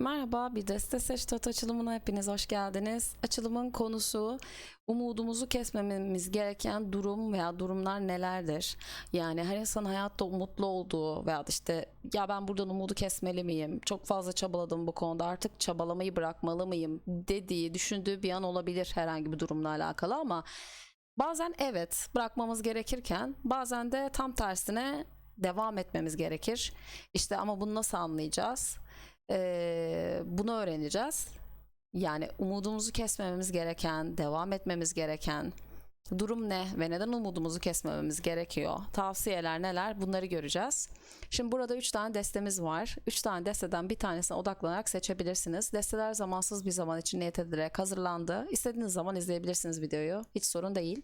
Merhaba, bir Deste Seç Tat açılımına hepiniz hoş geldiniz. Açılımın konusu umudumuzu kesmememiz gereken durum veya durumlar nelerdir? Yani her insan hayatta umutlu olduğu veya işte ya ben buradan umudu kesmeli miyim? Çok fazla çabaladım bu konuda artık çabalamayı bırakmalı mıyım? dediği, düşündüğü bir an olabilir herhangi bir durumla alakalı ama bazen evet bırakmamız gerekirken bazen de tam tersine devam etmemiz gerekir. İşte ama bunu nasıl anlayacağız? Ee, bunu öğreneceğiz. Yani umudumuzu kesmememiz gereken, devam etmemiz gereken durum ne ve neden umudumuzu kesmememiz gerekiyor? Tavsiyeler neler? Bunları göreceğiz. Şimdi burada 3 tane destemiz var. 3 tane desteden bir tanesine odaklanarak seçebilirsiniz. Desteler zamansız bir zaman için niyet edilerek hazırlandı. İstediğiniz zaman izleyebilirsiniz videoyu. Hiç sorun değil.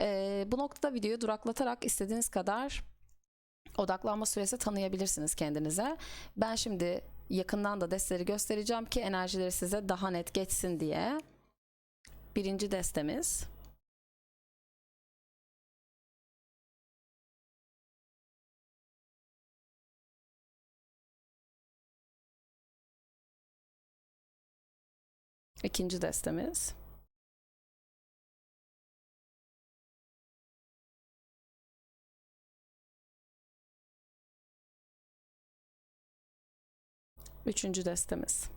Ee, bu noktada videoyu duraklatarak istediğiniz kadar odaklanma süresi tanıyabilirsiniz kendinize. Ben şimdi yakından da desteleri göstereceğim ki enerjileri size daha net geçsin diye. Birinci destemiz. İkinci destemiz. Üçüncü destemiz.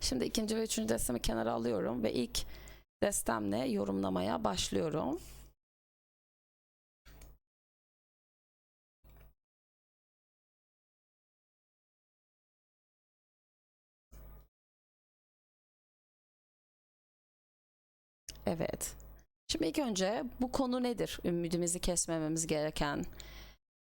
Şimdi ikinci ve üçüncü destemi kenara alıyorum ve ilk destemle yorumlamaya başlıyorum. Evet. Şimdi ilk önce bu konu nedir? Ümidimizi kesmememiz gereken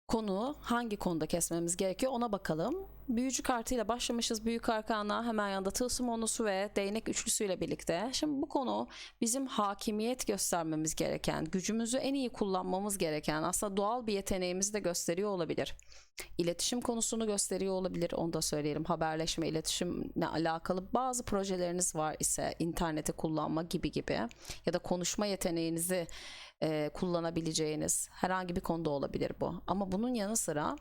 konu hangi konuda kesmemiz gerekiyor ona bakalım. Büyücü kartıyla başlamışız. Büyük arkana hemen yanında tılsım onusu ve değnek üçlüsüyle birlikte. Şimdi bu konu bizim hakimiyet göstermemiz gereken, gücümüzü en iyi kullanmamız gereken aslında doğal bir yeteneğimizi de gösteriyor olabilir. İletişim konusunu gösteriyor olabilir onu da söyleyelim. Haberleşme, iletişimle alakalı bazı projeleriniz var ise interneti kullanma gibi gibi ya da konuşma yeteneğinizi e, kullanabileceğiniz herhangi bir konuda olabilir bu. Ama bunun yanı sıra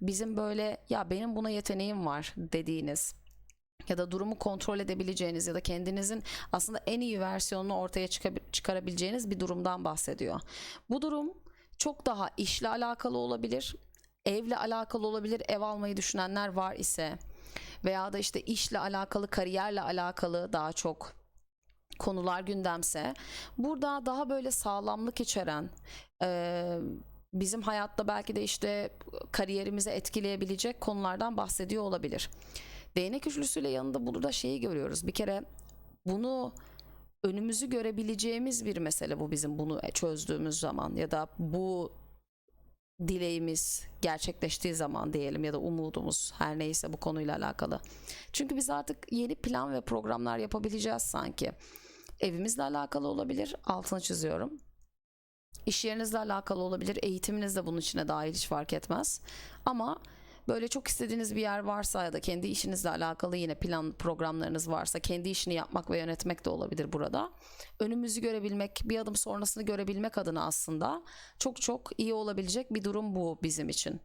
bizim böyle ya benim buna yeteneğim var dediğiniz ya da durumu kontrol edebileceğiniz ya da kendinizin aslında en iyi versiyonunu ortaya çıkarabileceğiniz bir durumdan bahsediyor. Bu durum çok daha işle alakalı olabilir, evle alakalı olabilir. Ev almayı düşünenler var ise veya da işte işle alakalı, kariyerle alakalı daha çok konular gündemse burada daha böyle sağlamlık içeren e, bizim hayatta belki de işte kariyerimizi etkileyebilecek konulardan bahsediyor olabilir. Değnek üçlüsüyle yanında burada şeyi görüyoruz. Bir kere bunu önümüzü görebileceğimiz bir mesele bu bizim bunu çözdüğümüz zaman ya da bu dileğimiz gerçekleştiği zaman diyelim ya da umudumuz her neyse bu konuyla alakalı. Çünkü biz artık yeni plan ve programlar yapabileceğiz sanki. Evimizle alakalı olabilir, altını çiziyorum. İş yerinizle alakalı olabilir, eğitiminizle de bunun içine dahil hiç fark etmez. Ama böyle çok istediğiniz bir yer varsa ya da kendi işinizle alakalı yine plan programlarınız varsa kendi işini yapmak ve yönetmek de olabilir burada. Önümüzü görebilmek, bir adım sonrasını görebilmek adına aslında çok çok iyi olabilecek bir durum bu bizim için.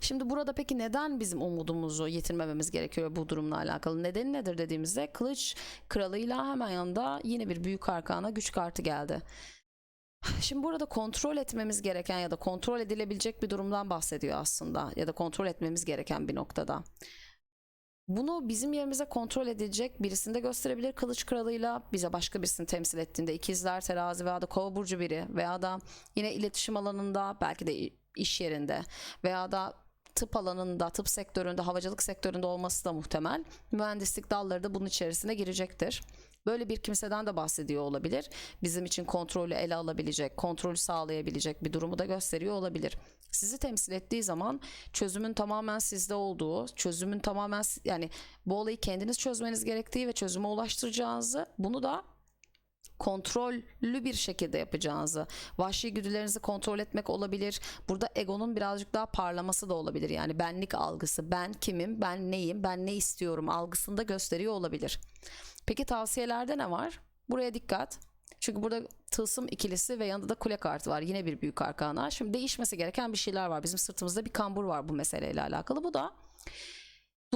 Şimdi burada peki neden bizim umudumuzu yitirmememiz gerekiyor bu durumla alakalı? Nedeni nedir dediğimizde kılıç kralıyla hemen yanında yine bir büyük arkana güç kartı geldi. Şimdi burada kontrol etmemiz gereken ya da kontrol edilebilecek bir durumdan bahsediyor aslında ya da kontrol etmemiz gereken bir noktada. Bunu bizim yerimize kontrol edecek birisinde gösterebilir kılıç kralıyla bize başka birisini temsil ettiğinde ikizler terazi veya da kova burcu biri veya da yine iletişim alanında belki de iş yerinde veya da tıp alanında, tıp sektöründe, havacılık sektöründe olması da muhtemel. Mühendislik dalları da bunun içerisine girecektir. Böyle bir kimseden de bahsediyor olabilir. Bizim için kontrolü ele alabilecek, kontrolü sağlayabilecek bir durumu da gösteriyor olabilir. Sizi temsil ettiği zaman çözümün tamamen sizde olduğu, çözümün tamamen yani bu olayı kendiniz çözmeniz gerektiği ve çözüme ulaştıracağınızı bunu da kontrollü bir şekilde yapacağınızı, vahşi güdülerinizi kontrol etmek olabilir. Burada egonun birazcık daha parlaması da olabilir. Yani benlik algısı, ben kimim, ben neyim, ben ne istiyorum algısında gösteriyor olabilir. Peki tavsiyelerde ne var? Buraya dikkat. Çünkü burada tılsım ikilisi ve yanında da kule kartı var. Yine bir büyük arkana. Şimdi değişmesi gereken bir şeyler var. Bizim sırtımızda bir kambur var bu meseleyle alakalı. Bu da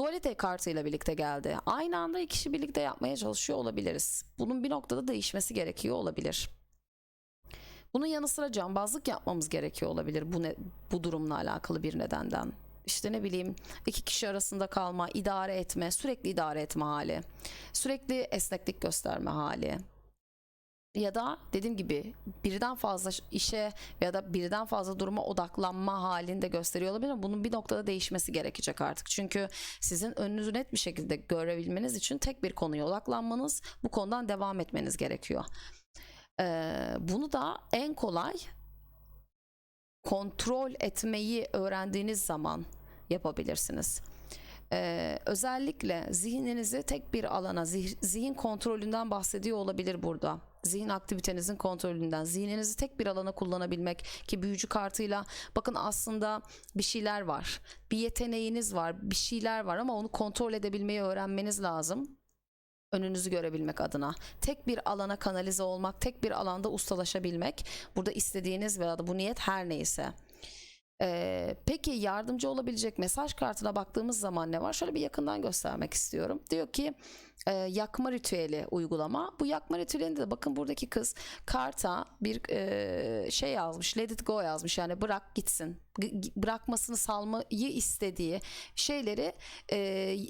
dualite kartıyla birlikte geldi. Aynı anda iki kişi birlikte yapmaya çalışıyor olabiliriz. Bunun bir noktada değişmesi gerekiyor olabilir. Bunun yanı sıra cambazlık yapmamız gerekiyor olabilir bu ne, bu durumla alakalı bir nedenden. İşte ne bileyim iki kişi arasında kalma, idare etme, sürekli idare etme hali, sürekli esneklik gösterme hali. Ya da dediğim gibi birden fazla işe ya da birden fazla duruma odaklanma halinde gösteriyor olabilir ama bunun bir noktada değişmesi gerekecek artık. Çünkü sizin önünüzü net bir şekilde görebilmeniz için tek bir konuya odaklanmanız, bu konudan devam etmeniz gerekiyor. Ee, bunu da en kolay kontrol etmeyi öğrendiğiniz zaman yapabilirsiniz. Ee, özellikle zihninizi tek bir alana, zih- zihin kontrolünden bahsediyor olabilir burada. Zihin aktivitenizin kontrolünden, zihninizi tek bir alana kullanabilmek ki büyücü kartıyla bakın aslında bir şeyler var. Bir yeteneğiniz var, bir şeyler var ama onu kontrol edebilmeyi öğrenmeniz lazım önünüzü görebilmek adına. Tek bir alana kanalize olmak, tek bir alanda ustalaşabilmek. Burada istediğiniz veya da bu niyet her neyse. Ee, peki yardımcı olabilecek mesaj kartına baktığımız zaman ne var? Şöyle bir yakından göstermek istiyorum. Diyor ki e, yakma ritüeli uygulama. Bu yakma ritüelinde de bakın buradaki kız karta bir e, şey yazmış. Let it go yazmış. Yani bırak gitsin. G- bırakmasını salmayı istediği şeyleri e,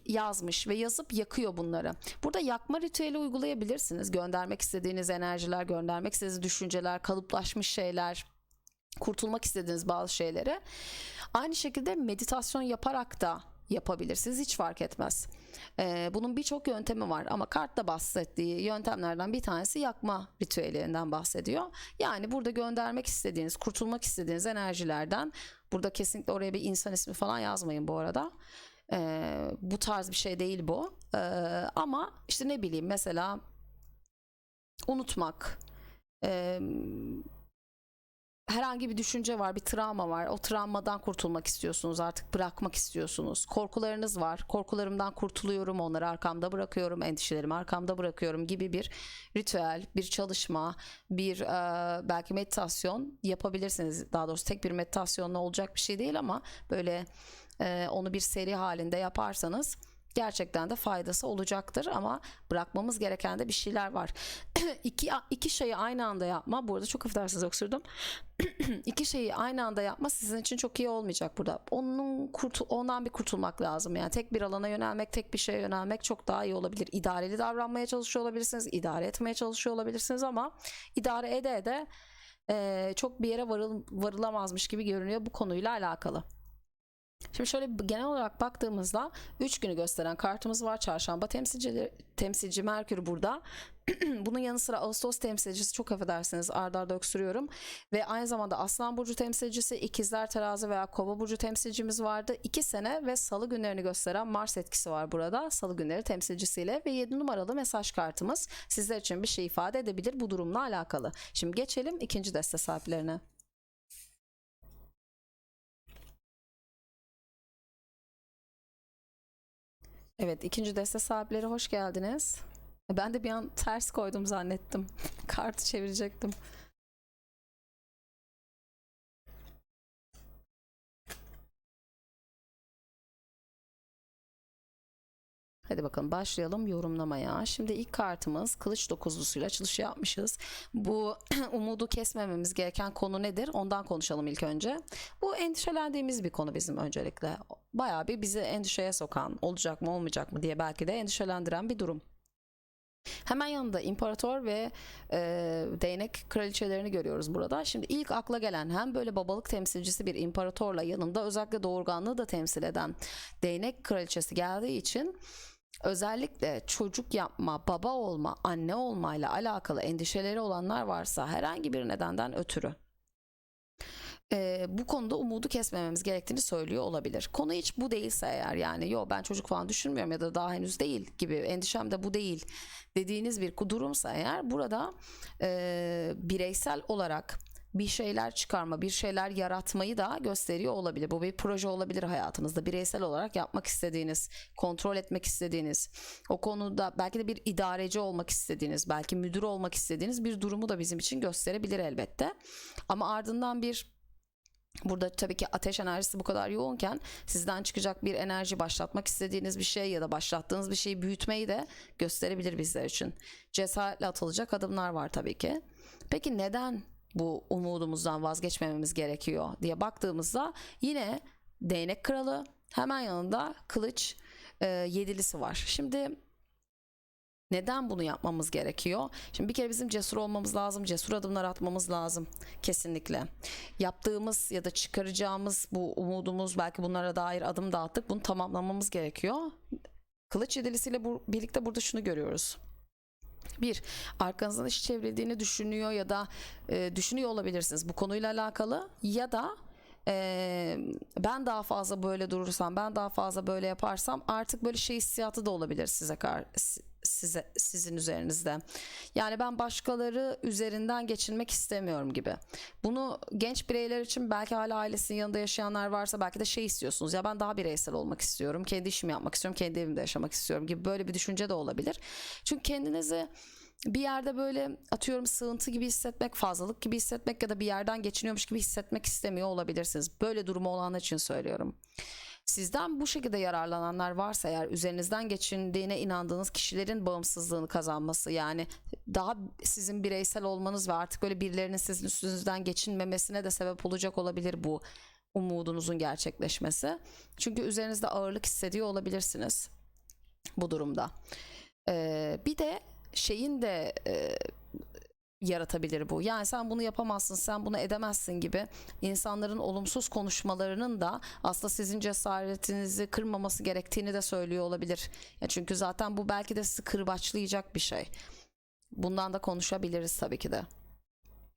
yazmış ve yazıp yakıyor bunları. Burada yakma ritüeli uygulayabilirsiniz. Göndermek istediğiniz enerjiler, göndermek istediğiniz düşünceler, kalıplaşmış şeyler, kurtulmak istediğiniz bazı şeylere aynı şekilde meditasyon yaparak da yapabilirsiniz hiç fark etmez. Ee, bunun birçok yöntemi var ama kartta bahsettiği yöntemlerden bir tanesi yakma ritüelinden bahsediyor. Yani burada göndermek istediğiniz, kurtulmak istediğiniz enerjilerden burada kesinlikle oraya bir insan ismi falan yazmayın bu arada. Ee, bu tarz bir şey değil bu. Ee, ama işte ne bileyim mesela unutmak, eee herhangi bir düşünce var, bir travma var. O travmadan kurtulmak istiyorsunuz, artık bırakmak istiyorsunuz. Korkularınız var. Korkularımdan kurtuluyorum, onları arkamda bırakıyorum, endişelerimi arkamda bırakıyorum gibi bir ritüel, bir çalışma, bir e, belki meditasyon yapabilirsiniz. Daha doğrusu tek bir meditasyonla olacak bir şey değil ama böyle e, onu bir seri halinde yaparsanız gerçekten de faydası olacaktır ama bırakmamız gereken de bir şeyler var. iki, iki şeyi aynı anda yapma. Bu arada çok affedersiniz öksürdüm. iki şeyi aynı anda yapma sizin için çok iyi olmayacak burada. Onun kurtu, ondan bir kurtulmak lazım. Yani tek bir alana yönelmek, tek bir şeye yönelmek çok daha iyi olabilir. İdareli davranmaya çalışıyor olabilirsiniz, idare etmeye çalışıyor olabilirsiniz ama idare ede ede e, çok bir yere varıl, varılamazmış gibi görünüyor bu konuyla alakalı. Şimdi şöyle genel olarak baktığımızda 3 günü gösteren kartımız var. Çarşamba temsilcileri, temsilci Merkür burada. Bunun yanı sıra Ağustos temsilcisi çok affedersiniz arda arda öksürüyorum. Ve aynı zamanda Aslan Burcu temsilcisi, İkizler Terazi veya Kova Burcu temsilcimiz vardı. 2 sene ve salı günlerini gösteren Mars etkisi var burada. Salı günleri temsilcisiyle ve 7 numaralı mesaj kartımız sizler için bir şey ifade edebilir bu durumla alakalı. Şimdi geçelim ikinci deste sahiplerine. Evet, ikinci deste sahipleri hoş geldiniz. Ben de bir an ters koydum zannettim. Kartı çevirecektim. Hadi bakalım başlayalım yorumlamaya. Şimdi ilk kartımız kılıç dokuzlusuyla açılış yapmışız. Bu umudu kesmememiz gereken konu nedir? Ondan konuşalım ilk önce. Bu endişelendiğimiz bir konu bizim öncelikle. Bayağı bir bizi endişeye sokan, olacak mı olmayacak mı diye belki de endişelendiren bir durum. Hemen yanında imparator ve e, değnek kraliçelerini görüyoruz burada. Şimdi ilk akla gelen hem böyle babalık temsilcisi bir imparatorla yanında özellikle doğurganlığı da temsil eden değnek kraliçesi geldiği için özellikle çocuk yapma, baba olma, anne olmayla alakalı endişeleri olanlar varsa herhangi bir nedenden ötürü e, bu konuda umudu kesmememiz gerektiğini söylüyor olabilir. Konu hiç bu değilse eğer yani yo ben çocuk falan düşünmüyorum ya da daha henüz değil gibi endişem de bu değil dediğiniz bir durumsa eğer burada e, bireysel olarak bir şeyler çıkarma, bir şeyler yaratmayı da gösteriyor olabilir. Bu bir proje olabilir hayatınızda. Bireysel olarak yapmak istediğiniz, kontrol etmek istediğiniz, o konuda belki de bir idareci olmak istediğiniz, belki müdür olmak istediğiniz bir durumu da bizim için gösterebilir elbette. Ama ardından bir Burada tabii ki ateş enerjisi bu kadar yoğunken sizden çıkacak bir enerji başlatmak istediğiniz bir şey ya da başlattığınız bir şeyi büyütmeyi de gösterebilir bizler için. Cesaretle atılacak adımlar var tabii ki. Peki neden bu umudumuzdan vazgeçmememiz gerekiyor diye baktığımızda yine değnek kralı hemen yanında kılıç e, yedilisi var. Şimdi neden bunu yapmamız gerekiyor? Şimdi bir kere bizim cesur olmamız lazım, cesur adımlar atmamız lazım kesinlikle. Yaptığımız ya da çıkaracağımız bu umudumuz belki bunlara dair adım da attık. Bunu tamamlamamız gerekiyor. Kılıç yedilisiyle bu, birlikte burada şunu görüyoruz. Bir, arkanızdan iş çevrildiğini düşünüyor ya da e, düşünüyor olabilirsiniz bu konuyla alakalı. Ya da e, ben daha fazla böyle durursam, ben daha fazla böyle yaparsam artık böyle şey hissiyatı da olabilir size kar size sizin üzerinizde. Yani ben başkaları üzerinden geçinmek istemiyorum gibi. Bunu genç bireyler için belki hala ailesinin yanında yaşayanlar varsa belki de şey istiyorsunuz. Ya ben daha bireysel olmak istiyorum. Kendi işimi yapmak istiyorum. Kendi evimde yaşamak istiyorum gibi böyle bir düşünce de olabilir. Çünkü kendinizi bir yerde böyle atıyorum sığıntı gibi hissetmek, fazlalık gibi hissetmek ya da bir yerden geçiniyormuş gibi hissetmek istemiyor olabilirsiniz. Böyle durumu olanlar için söylüyorum. Sizden bu şekilde yararlananlar varsa eğer üzerinizden geçindiğine inandığınız kişilerin bağımsızlığını kazanması yani daha sizin bireysel olmanız ve artık böyle birilerinin sizin üstünüzden geçinmemesine de sebep olacak olabilir bu umudunuzun gerçekleşmesi. Çünkü üzerinizde ağırlık hissediyor olabilirsiniz bu durumda. Ee, bir de şeyin de e, yaratabilir bu. Yani sen bunu yapamazsın, sen bunu edemezsin gibi insanların olumsuz konuşmalarının da aslında sizin cesaretinizi kırmaması gerektiğini de söylüyor olabilir. Ya çünkü zaten bu belki de sizi kırbaçlayacak bir şey. Bundan da konuşabiliriz tabii ki de.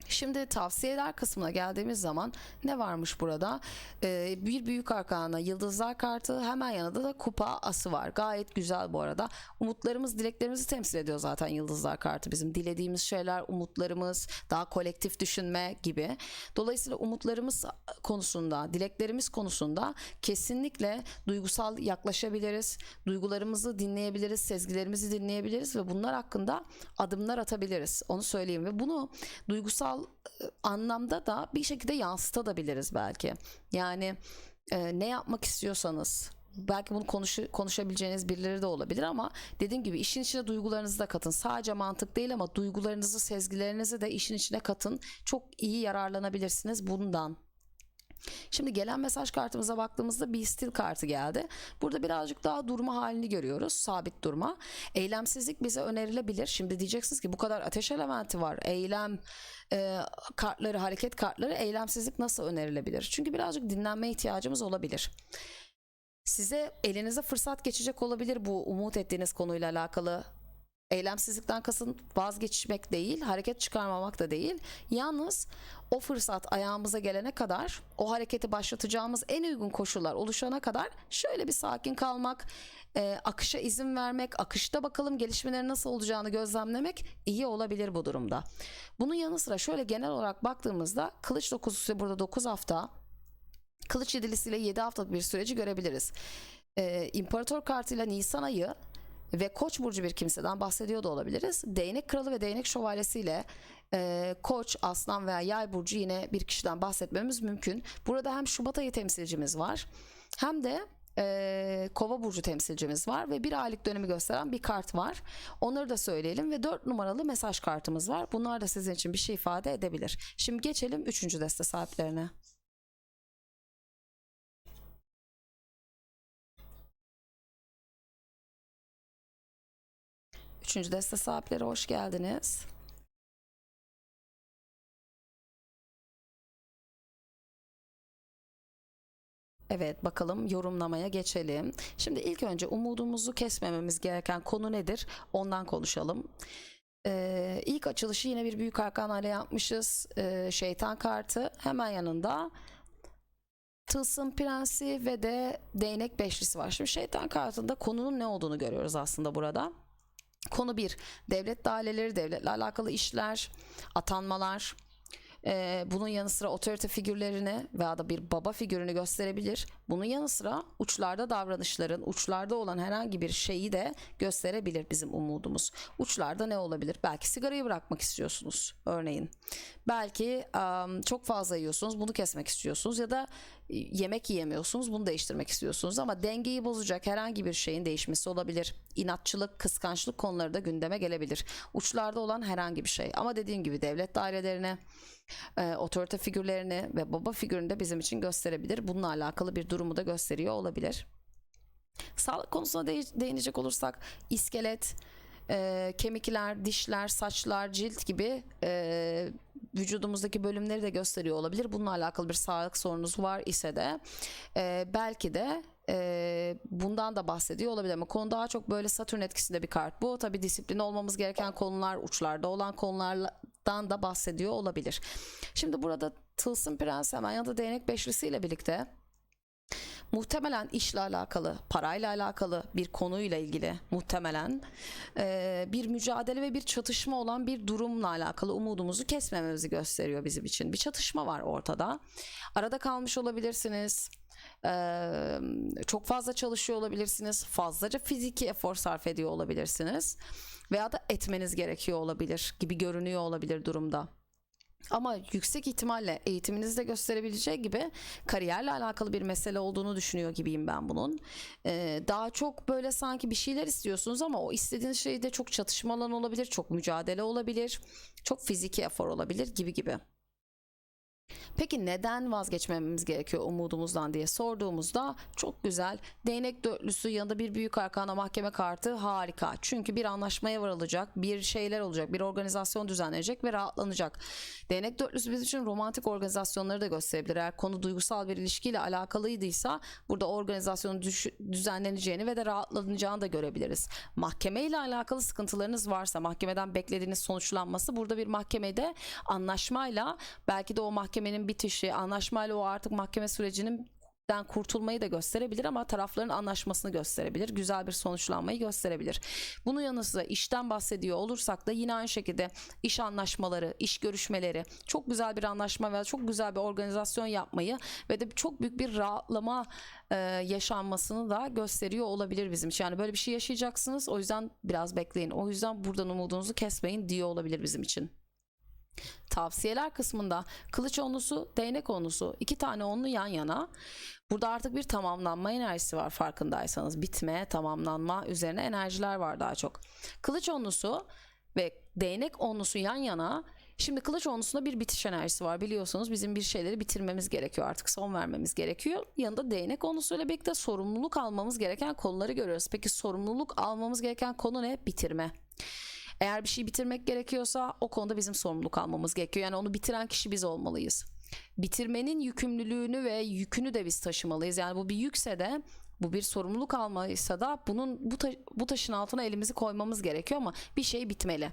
Şimdi tavsiyeler kısmına geldiğimiz zaman ne varmış burada? Ee, bir büyük arkana yıldızlar kartı hemen yanında da kupa ası var. Gayet güzel bu arada. Umutlarımız, dileklerimizi temsil ediyor zaten yıldızlar kartı bizim. Dilediğimiz şeyler, umutlarımız, daha kolektif düşünme gibi. Dolayısıyla umutlarımız konusunda, dileklerimiz konusunda kesinlikle duygusal yaklaşabiliriz. Duygularımızı dinleyebiliriz, sezgilerimizi dinleyebiliriz ve bunlar hakkında adımlar atabiliriz. Onu söyleyeyim ve bunu duygusal duygusal anlamda da bir şekilde yansıtabiliriz belki. Yani e, ne yapmak istiyorsanız belki bunu konuş, konuşabileceğiniz birileri de olabilir ama dediğim gibi işin içine duygularınızı da katın. Sadece mantık değil ama duygularınızı, sezgilerinizi de işin içine katın. Çok iyi yararlanabilirsiniz bundan. Şimdi gelen mesaj kartımıza baktığımızda bir stil kartı geldi. Burada birazcık daha durma halini görüyoruz. Sabit durma. Eylemsizlik bize önerilebilir. Şimdi diyeceksiniz ki bu kadar ateş elementi var. Eylem e, kartları, hareket kartları eylemsizlik nasıl önerilebilir? Çünkü birazcık dinlenme ihtiyacımız olabilir. Size elinize fırsat geçecek olabilir bu umut ettiğiniz konuyla alakalı eylemsizlikten kasın vazgeçmek değil, hareket çıkarmamak da değil. Yalnız o fırsat ayağımıza gelene kadar, o hareketi başlatacağımız en uygun koşullar oluşana kadar şöyle bir sakin kalmak, e, akışa izin vermek, akışta bakalım gelişmelerin nasıl olacağını gözlemlemek iyi olabilir bu durumda. Bunun yanı sıra şöyle genel olarak baktığımızda kılıç dokuzusu burada 9 hafta, kılıç yedilisiyle 7 haftalık bir süreci görebiliriz. E, İmparator kartıyla Nisan ayı ve Koç burcu bir kimseden bahsediyor da olabiliriz. Değnek kralı ve değnek şövalyesiyle e, Koç, Aslan veya Yay burcu yine bir kişiden bahsetmemiz mümkün. Burada hem Şubat ayı temsilcimiz var hem de e, Kova burcu temsilcimiz var ve bir aylık dönemi gösteren bir kart var. Onları da söyleyelim ve 4 numaralı mesaj kartımız var. Bunlar da sizin için bir şey ifade edebilir. Şimdi geçelim 3. deste sahiplerine. Üçüncü deste sahipleri hoş geldiniz. Evet bakalım yorumlamaya geçelim. Şimdi ilk önce umudumuzu kesmememiz gereken konu nedir? Ondan konuşalım. Ee, ilk açılışı yine bir büyük arkan ile yapmışız. Ee, şeytan kartı hemen yanında Tılsım Prensi ve de Değnek Beşlisi var. Şimdi şeytan kartında konunun ne olduğunu görüyoruz aslında burada. Konu bir, devlet daireleri, devletle alakalı işler, atanmalar, Ee, bunun yanı sıra otorite figürlerini veya da bir baba figürünü gösterebilir. Bunun yanı sıra uçlarda davranışların, uçlarda olan herhangi bir şeyi de gösterebilir bizim umudumuz. Uçlarda ne olabilir? Belki sigarayı bırakmak istiyorsunuz örneğin. Belki am, çok fazla yiyorsunuz, bunu kesmek istiyorsunuz ya da e, yemek yiyemiyorsunuz, bunu değiştirmek istiyorsunuz ama dengeyi bozacak herhangi bir şeyin değişmesi olabilir. İnatçılık, kıskançlık konuları da gündeme gelebilir. Uçlarda olan herhangi bir şey. Ama dediğim gibi devlet dairelerine, e, otorite figürlerini ve baba figürünü de bizim için gösterebilir. Bununla alakalı bir durumu da gösteriyor olabilir. Sağlık konusuna de- değinecek olursak iskelet, e, kemikler, dişler, saçlar, cilt gibi e, vücudumuzdaki bölümleri de gösteriyor olabilir. Bununla alakalı bir sağlık sorunuz var ise de e, belki de e, bundan da bahsediyor olabilir ama konu daha çok böyle Satürn etkisinde bir kart bu. Tabi disiplin olmamız gereken konular, uçlarda olan konulardan da bahsediyor olabilir. Şimdi burada Tılsım Prens hemen ya da Değnek Beşlisiyle birlikte muhtemelen işle alakalı, parayla alakalı bir konuyla ilgili muhtemelen e, bir mücadele ve bir çatışma olan bir durumla alakalı umudumuzu kesmememizi gösteriyor bizim için. Bir çatışma var ortada. Arada kalmış olabilirsiniz. Ee, çok fazla çalışıyor olabilirsiniz. Fazlaca fiziki efor sarf ediyor olabilirsiniz. Veya da etmeniz gerekiyor olabilir gibi görünüyor olabilir durumda. Ama yüksek ihtimalle eğitiminizi de gösterebileceği gibi kariyerle alakalı bir mesele olduğunu düşünüyor gibiyim ben bunun. Ee, daha çok böyle sanki bir şeyler istiyorsunuz ama o istediğiniz şey de çok çatışma alanı olabilir, çok mücadele olabilir, çok fiziki efor olabilir gibi gibi. Peki neden vazgeçmememiz gerekiyor umudumuzdan diye sorduğumuzda çok güzel değnek dörtlüsü yanında bir büyük arkana mahkeme kartı harika. Çünkü bir anlaşmaya varılacak, bir şeyler olacak, bir organizasyon düzenlenecek ve rahatlanacak. Değnek dörtlüsü bizim için romantik organizasyonları da gösterebilir. Eğer konu duygusal bir ilişkiyle alakalıydıysa burada organizasyonun düzenleneceğini ve de rahatlanacağını da görebiliriz. Mahkeme ile alakalı sıkıntılarınız varsa mahkemeden beklediğiniz sonuçlanması burada bir mahkemede anlaşmayla belki de o mahkemenin bitişi anlaşmayla o artık mahkeme sürecinin den kurtulmayı da gösterebilir ama tarafların anlaşmasını gösterebilir. Güzel bir sonuçlanmayı gösterebilir. Bunun yanı sıra işten bahsediyor olursak da yine aynı şekilde iş anlaşmaları, iş görüşmeleri, çok güzel bir anlaşma veya çok güzel bir organizasyon yapmayı ve de çok büyük bir rahatlama e, yaşanmasını da gösteriyor olabilir bizim için. Yani böyle bir şey yaşayacaksınız. O yüzden biraz bekleyin. O yüzden buradan umudunuzu kesmeyin diyor olabilir bizim için. Tavsiyeler kısmında kılıç onlusu, değnek onlusu iki tane onlu yan yana. Burada artık bir tamamlanma enerjisi var farkındaysanız. Bitme, tamamlanma üzerine enerjiler var daha çok. Kılıç onlusu ve değnek onlusu yan yana. Şimdi kılıç onlusunda bir bitiş enerjisi var biliyorsunuz bizim bir şeyleri bitirmemiz gerekiyor artık son vermemiz gerekiyor. Yanında değnek onlusuyla birlikte sorumluluk almamız gereken konuları görüyoruz. Peki sorumluluk almamız gereken konu ne? Bitirme. Eğer bir şey bitirmek gerekiyorsa o konuda bizim sorumluluk almamız gerekiyor. Yani onu bitiren kişi biz olmalıyız. Bitirmenin yükümlülüğünü ve yükünü de biz taşımalıyız. Yani bu bir yükse de bu bir sorumluluk almaysa da bunun bu, ta- bu taşın altına elimizi koymamız gerekiyor ama bir şey bitmeli.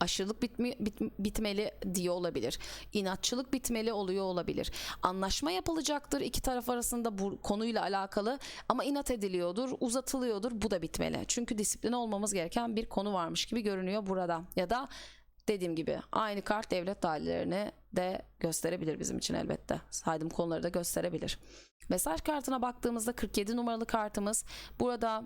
Aşırılık bitmi, bit- bitmeli diye olabilir. İnatçılık bitmeli oluyor olabilir. Anlaşma yapılacaktır iki taraf arasında bu konuyla alakalı ama inat ediliyordur, uzatılıyordur. Bu da bitmeli. Çünkü disiplin olmamız gereken bir konu varmış gibi görünüyor burada. Ya da dediğim gibi aynı kart devlet dairelerini de gösterebilir bizim için elbette. Saydığım konuları da gösterebilir. Mesaj kartına baktığımızda 47 numaralı kartımız. Burada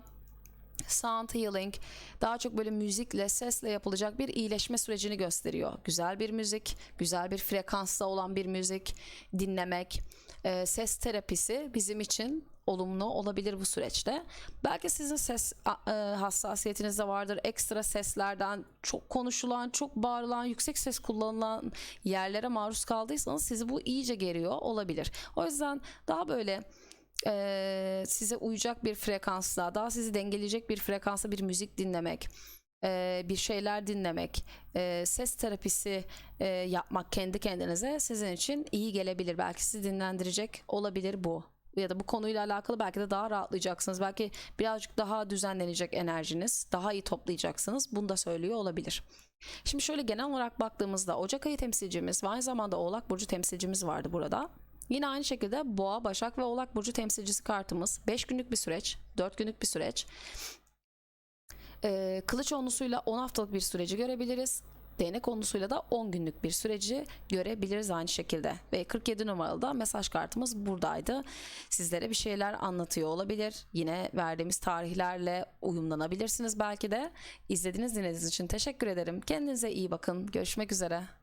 sound healing daha çok böyle müzikle sesle yapılacak bir iyileşme sürecini gösteriyor. Güzel bir müzik, güzel bir frekansta olan bir müzik dinlemek, e, ses terapisi bizim için olumlu olabilir bu süreçte. Belki sizin ses e, hassasiyetiniz de vardır. Ekstra seslerden çok konuşulan, çok bağırılan, yüksek ses kullanılan yerlere maruz kaldıysanız sizi bu iyice geriyor olabilir. O yüzden daha böyle e, size uyacak bir frekansta, daha sizi dengeleyecek bir frekansta bir müzik dinlemek, e, bir şeyler dinlemek, e, ses terapisi e, yapmak kendi kendinize sizin için iyi gelebilir. Belki sizi dinlendirecek olabilir bu. Ya da bu konuyla alakalı belki de daha rahatlayacaksınız. Belki birazcık daha düzenlenecek enerjiniz, daha iyi toplayacaksınız. Bunu da söylüyor olabilir. Şimdi şöyle genel olarak baktığımızda Ocak ayı temsilcimiz ve aynı zamanda Oğlak Burcu temsilcimiz vardı burada. Yine aynı şekilde Boğa, Başak ve Oğlak Burcu temsilcisi kartımız. 5 günlük bir süreç, 4 günlük bir süreç. Ee, kılıç onlusuyla 10 haftalık bir süreci görebiliriz. Değnek konusuyla da 10 günlük bir süreci görebiliriz aynı şekilde. Ve 47 numaralı da mesaj kartımız buradaydı. Sizlere bir şeyler anlatıyor olabilir. Yine verdiğimiz tarihlerle uyumlanabilirsiniz belki de. İzlediğiniz dinlediğiniz için teşekkür ederim. Kendinize iyi bakın. Görüşmek üzere.